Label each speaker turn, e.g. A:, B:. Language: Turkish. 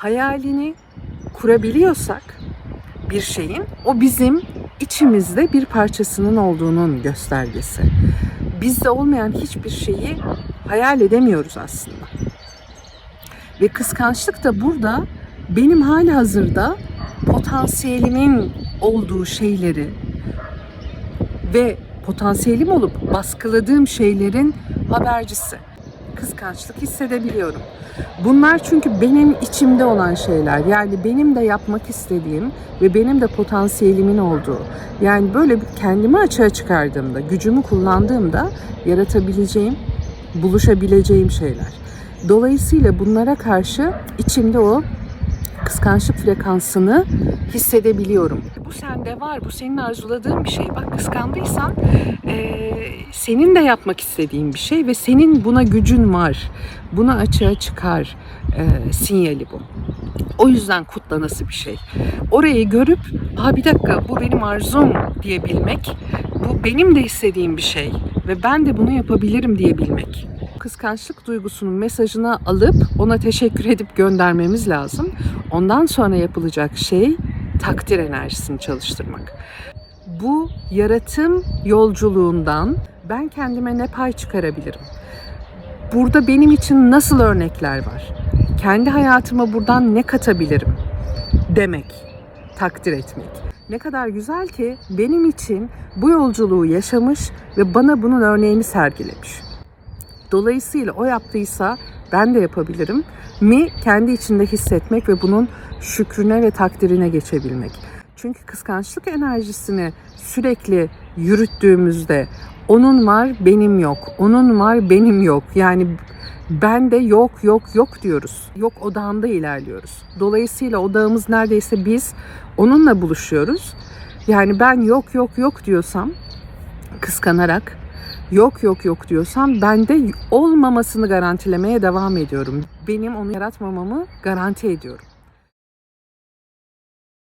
A: hayalini kurabiliyorsak bir şeyin o bizim içimizde bir parçasının olduğunun göstergesi. Bizde olmayan hiçbir şeyi hayal edemiyoruz aslında. Ve kıskançlık da burada benim hali hazırda potansiyelimin olduğu şeyleri ve potansiyelim olup baskıladığım şeylerin habercisi. Kıskançlık hissedebiliyorum. Bunlar çünkü benim içimde olan şeyler. Yani benim de yapmak istediğim ve benim de potansiyelimin olduğu. Yani böyle kendimi açığa çıkardığımda, gücümü kullandığımda yaratabileceğim, buluşabileceğim şeyler. Dolayısıyla bunlara karşı içimde o kıskançlık frekansını hissedebiliyorum. Bu sende var, bu senin arzuladığın bir şey. Bak kıskandıysan senin de yapmak istediğin bir şey ve senin buna gücün var. Buna açığa çıkar eee, sinyali bu. O yüzden kutlanası bir şey. Orayı görüp, Aa, bir dakika bu benim arzum diyebilmek, bu benim de istediğim bir şey ve ben de bunu yapabilirim diyebilmek kıskançlık duygusunun mesajını alıp ona teşekkür edip göndermemiz lazım. Ondan sonra yapılacak şey takdir enerjisini çalıştırmak. Bu yaratım yolculuğundan ben kendime ne pay çıkarabilirim? Burada benim için nasıl örnekler var? Kendi hayatıma buradan ne katabilirim? Demek, takdir etmek. Ne kadar güzel ki benim için bu yolculuğu yaşamış ve bana bunun örneğini sergilemiş. Dolayısıyla o yaptıysa ben de yapabilirim mi kendi içinde hissetmek ve bunun şükrüne ve takdirine geçebilmek. Çünkü kıskançlık enerjisini sürekli yürüttüğümüzde onun var benim yok, onun var benim yok. Yani ben de yok yok yok diyoruz. Yok odağında ilerliyoruz. Dolayısıyla odağımız neredeyse biz onunla buluşuyoruz. Yani ben yok yok yok diyorsam kıskanarak yok yok yok diyorsam ben de olmamasını garantilemeye devam ediyorum. Benim onu yaratmamamı garanti ediyorum.